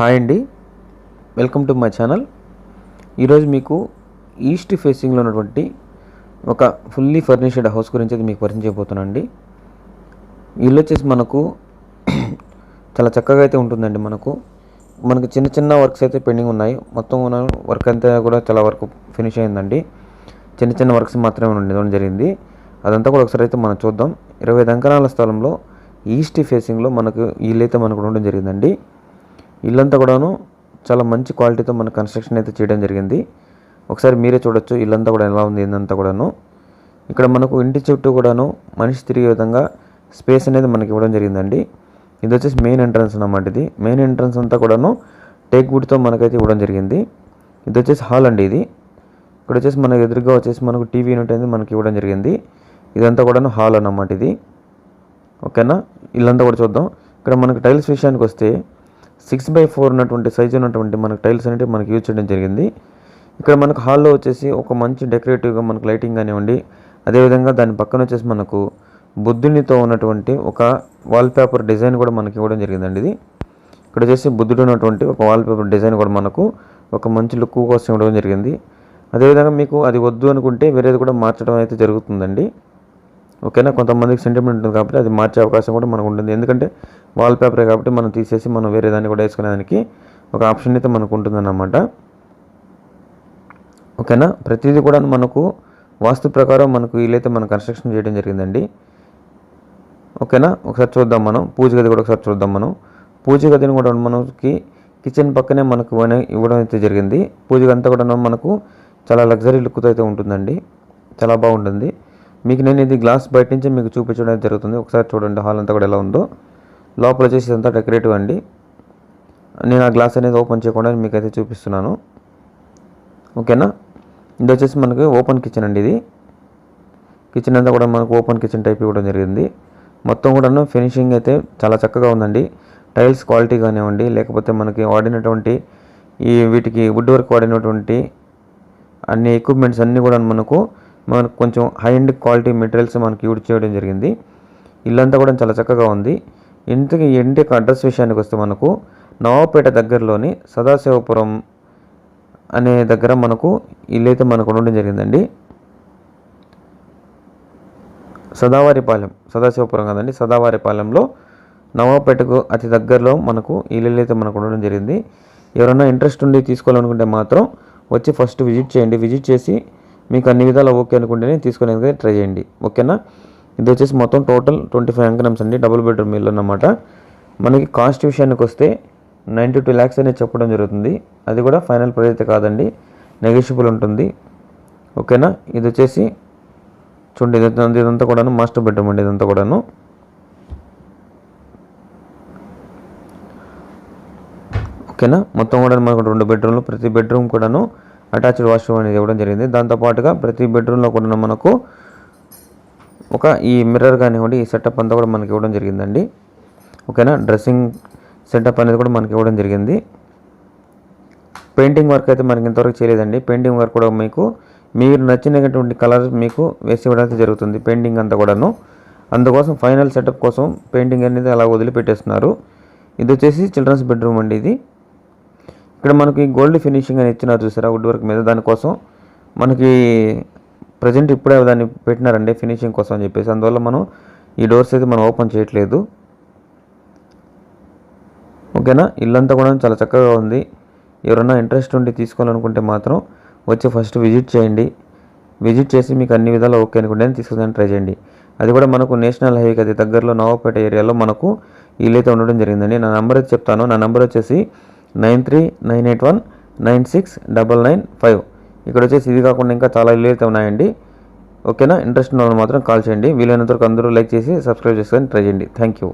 Hi అండి. Welcome to my channel ఈరోజు మీకు ఈస్ట్ ఫేసింగ్లో ఉన్నటువంటి ఒక ఫుల్లీ ఫర్నిష్డ్ హౌస్ గురించి అయితే మీకు పరిచయం చేయబోతున్నాను అండి ఇల్లు వచ్చేసి మనకు చాలా చక్కగా అయితే ఉంటుందండి మనకు. మనకు చిన్న చిన్న వర్క్స్ అయితే పెండింగ్ ఉన్నాయి. మొత్తం ఉన్న వర్క్ అంతా కూడా చాలా వర్క్ ఫినిష్ అయిందండి. చిన్న చిన్న వర్క్స్ మాత్రమే ఉండడం జరిగింది. అదంతా కూడా ఒకసారి అయితే మనం చూద్దాం. ఇరవై దంకనాల స్థలంలో ఈస్ట్ ఫేసింగ్లో మనకు ఇల్లు అయితే మనకు ఉండడం జరిగిందండి. ఇల్లంతా కూడాను చాలా మంచి క్వాలిటీతో మన కన్స్ట్రక్షన్ అయితే చేయడం జరిగింది. ఒకసారి మీరే చూడొచ్చు ఇల్లంతా కూడా ఎలా ఉంది ఏందంతా కూడాను. ఇక్కడ మనకు ఇంటి చుట్టూ కూడాను మనిషి తిరిగే విధంగా స్పేస్ అనేది మనకి ఇవ్వడం జరిగిందండి. ఇది వచ్చేసి మెయిన్ ఎంట్రన్స్ అన్నమాట ఇది. మెయిన్ ఎంట్రన్స్ అంతా కూడాను టేక్ వుడ్తో మనకైతే ఇవ్వడం జరిగింది. ఇది వచ్చేసి హాల్ అండి ఇది. ఇక్కడ వచ్చేసి మనకు ఎదురుగా వచ్చేసి మనకు టీవీ యూనిట్ అనేది మనకి ఇవ్వడం జరిగింది. ఇదంతా కూడాను హాల్ అన్నమాట ఇది. ఓకేనా? ఇల్లంతా కూడా చూద్దాం. ఇక్కడ మనకు టైల్స్ విషయానికి వస్తే సిక్స్ బై ఫోర్ ఉన్నటువంటి సైజ్ ఉన్నటువంటి మనకు టైల్స్ అనేవి మనకి యూజ్ చేయడం జరిగింది. ఇక్కడ మనకు హాల్లో వచ్చేసి ఒక మంచి డెకరేటివ్గా మనకు లైటింగ్ కానివ్వండి అదేవిధంగా దాని పక్కన వచ్చేసి మనకు బుద్ధునితో ఉన్నటువంటి ఒక వాల్పేపర్ డిజైన్ కూడా మనకి ఇవ్వడం జరిగిందండి ఇది. ఇక్కడ వచ్చేసి బుద్ధుడు ఉన్నటువంటి ఒక వాల్పేపర్ డిజైన్ కూడా మనకు ఒక మంచి లుక్ కోసం ఇవ్వడం జరిగింది. అదేవిధంగా మీకు అది వద్దు అనుకుంటే వేరేది కూడా మార్చడం అయితే జరుగుతుందండి. ఓకేనా? కొంతమందికి సెంటిమెంట్ ఉంటుంది కాబట్టి అది మార్చే అవకాశం కూడా మనకు ఉంటుంది. ఎందుకంటే వాల్ పేపరే కాబట్టి మనం తీసేసి మనం వేరే దాన్ని కూడా వేసుకునేదానికి ఒక ఆప్షన్ అయితే మనకు ఉంటుందన్నమాట. ఓకేనా? ప్రతిదీ కూడా మనకు వాస్తు ప్రకారం మనకు వీలైతే మనం కన్స్ట్రక్షన్ చేయడం జరిగిందండి. ఓకేనా? ఒకసారి చూద్దాం మనం. పూజ గది కూడా ఒకసారి చూద్దాం మనం. పూజ గదిని కూడా మనకి కిచెన్ పక్కనే మనకు ఇవ్వడం అయితే జరిగింది. పూజ అంతా కూడా మనకు చాలా లగ్జరీ లుక్తో అయితే ఉంటుందండి. చాలా బాగుంటుంది. మీకు నేను ఇది గ్లాస్ బయట నుంచి మీకు చూపించడం జరుగుతుంది. ఒకసారి చూడండి హాల్ అంతా కూడా ఎలా ఉందో. లోపల వచ్చేసి ఇదంతా డెకరేటివ్ అండి. నేను ఆ గ్లాస్ అనేది ఓపెన్ చేయకుండా మీకైతే చూపిస్తున్నాను. ఓకేనా? ఇది వచ్చేసి మనకి ఓపెన్ కిచెన్ అండి ఇది. కిచెన్ అంతా కూడా మనకు ఓపెన్ కిచెన్ టైప్ ఇవ్వడం జరిగింది. మొత్తం కూడాను ఫినిషింగ్ అయితే చాలా చక్కగా ఉందండి. టైల్స్ క్వాలిటీ కానివ్వండి లేకపోతే మనకి వాడినటువంటి ఈ వీటికి వుడ్ వర్క్ వాడినటువంటి అన్ని ఎక్విప్మెంట్స్ అన్నీ కూడా మనకు మనకు కొంచెం హై ఎండ్ క్వాలిటీ మెటీరియల్స్ మనకి యూజ్ చేయడం జరిగింది. ఇల్లంతా కూడా చాలా చక్కగా ఉంది. ఇంటికి ఇంటి అడ్రస్ విషయానికి వస్తే మనకు నవాపేట దగ్గరలోని సదాశివపురం అనే దగ్గర మనకు ఇల్లు అయితే మనకు ఉండడం జరిగిందండి. సదావారిపాలెం సదాశివపురం కదండి సదావారిపాలెంలో నవాపేటకు అతి దగ్గరలో మనకు ఇల్లు అయితే మనకు ఉండడం జరిగింది. ఎవరైనా ఇంట్రెస్ట్ ఉండి తీసుకోవాలనుకుంటే మాత్రం వచ్చి ఫస్ట్ విజిట్ చేయండి. విజిట్ చేసి మీకు అన్ని విధాలు ఓకే అనుకుంటేనే తీసుకునేందుకు ట్రై చేయండి. ఓకేనా? ఇది వచ్చేసి మొత్తం టోటల్ ట్వంటీ ఫైవ్ అంకనమ్స్ అండి. డబుల్ బెడ్రూమ్ ఇల్లు అన్నమాట. మనకి కాస్ట్ విషయానికి వస్తే నైంటీ టూ ల్యాక్స్ అనేది చెప్పడం జరుగుతుంది. అది కూడా ఫైనల్ ప్రైస్ అయితే కాదండి. నెగోషియబుల్ ఉంటుంది. ఓకేనా? ఇది వచ్చేసి చూడండి ఇదంతా ఇదంతా కూడాను మాస్టర్ బెడ్రూమ్ అండి. ఇదంతా కూడాను. ఓకేనా? మొత్తం కూడా మనకు రెండు బెడ్రూమ్లు ప్రతి బెడ్రూమ్ కూడాను అటాచ్డ్ వాష్రూమ్ అనేది ఇవ్వడం జరిగింది. దాంతోపాటుగా ప్రతి బెడ్రూమ్లో కూడా మనకు ఒక ఈ మిర్రర్ కానివ్వండి ఈ సెటప్ అంతా కూడా మనకి ఇవ్వడం జరిగిందండి. ఓకేనా? డ్రెస్సింగ్ సెటప్ అనేది కూడా మనకి ఇవ్వడం జరిగింది. పెయింటింగ్ వర్క్ అయితే మనకి ఇంతవరకు చేయలేదండి. పెయింటింగ్ వర్క్ కూడా మీకు మీరు నచ్చినటువంటి కలర్ మీకు వేసి ఇవ్వడం అయితే జరుగుతుంది పెయింటింగ్ అంతా కూడాను. అందుకోసం ఫైనల్ సెటప్ కోసం పెయింటింగ్ అనేది అలా వదిలిపెట్టేస్తున్నారు. ఇది వచ్చేసి చిల్డ్రన్స్ బెడ్రూమ్ అండి ఇది. ఇక్కడ మనకి గోల్డ్ ఫినిషింగ్ అని ఇచ్చినారు చూసారా వుడ్ వర్క్ మీద. దానికోసం మనకి ప్రజెంట్ ఇప్పుడే దాన్ని పెట్టినారండి ఫినిషింగ్ కోసం అని చెప్పేసి. అందువల్ల మనం ఈ డోర్స్ అయితే మనం ఓపెన్ చేయట్లేదు. ఓకేనా? ఇల్లంతా కూడా చాలా చక్కగా ఉంది. ఎవరైనా ఇంట్రెస్ట్ ఉండి తీసుకోవాలనుకుంటే మాత్రం వచ్చి ఫస్ట్ విజిట్ చేయండి. విజిట్ చేసి మీకు అన్ని విధాలు ఓకే అనుకుంటే తీసుకోవడానికి ట్రై చేయండి. అది కూడా మనకు నేషనల్ హైవేకి అది దగ్గరలో నవాపేట ఏరియాలో మనకు ఇల్లు అయితే ఉండడం జరిగిందండి. నా నెంబర్ అయితే చెప్తాను. నా నెంబర్ వచ్చేసి nine three nine eight one nine six double nine five. ఇక్కడ వచ్చేసి ఇది కాకుండా ఇంకా చాలా ఇల్లు అయితే ఉన్నాయండి. ఓకేనా? ఇంట్రెస్ట్ ఉన్న వాళ్ళు మాత్రం కాల్ చేయండి. వీలైనంత వరకు అందరూ లైక్ చేసి సబ్స్క్రైబ్ చేసుకొని ట్రై చేయండి. Thank you.